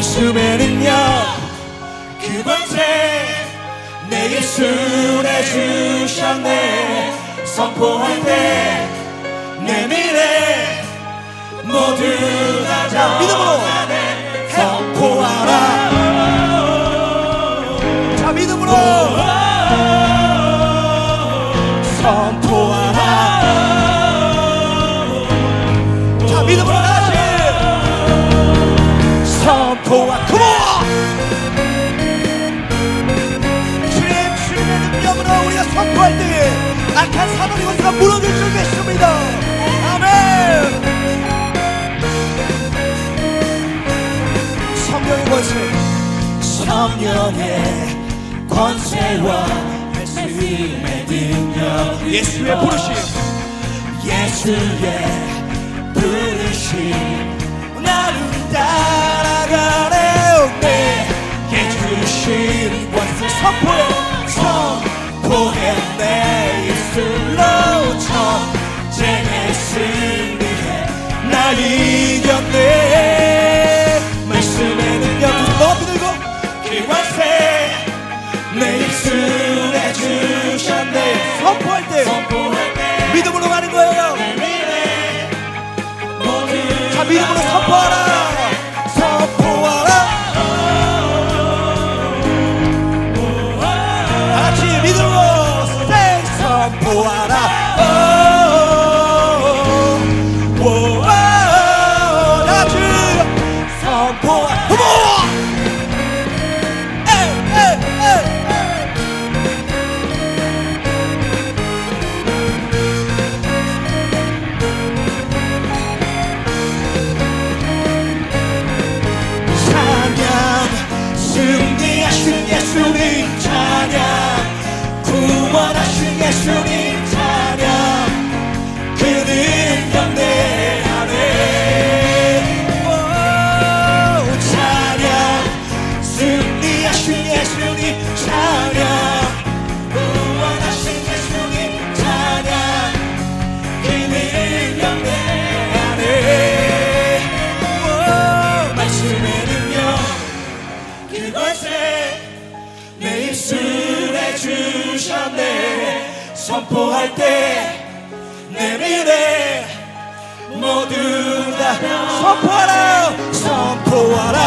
말씀의 능력 그 권세 내 예술에 주셨네. 선포할 때 내 미래 모두 다 선포하라 선포하 컴온 주님 주님의 능력으로 우리가 선포할 때에 악한 사단의 권세가 무너질 줄 믿습니다. 아멘! 성령의 권세 성령의 권세와 말씀의 능력 예수의 부르심. 예수의 부르심 선포해 선포해 내 입술로 전쟁에 승리해 나 이겼네. 말씀의 능력 높이 들고 그 권세 내 입술에 주셨네. 선포할 때 믿음으로 가 승리하신 예수님. 찬양 구원하신 예수님 주셨네 선포할 때 내 미래 모두 다 선포하라! 선포하라!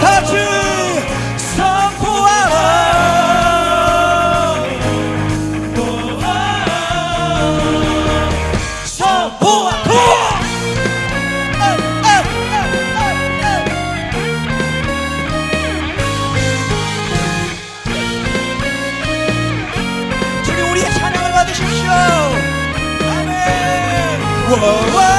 같이 선포하라! 선포하라 아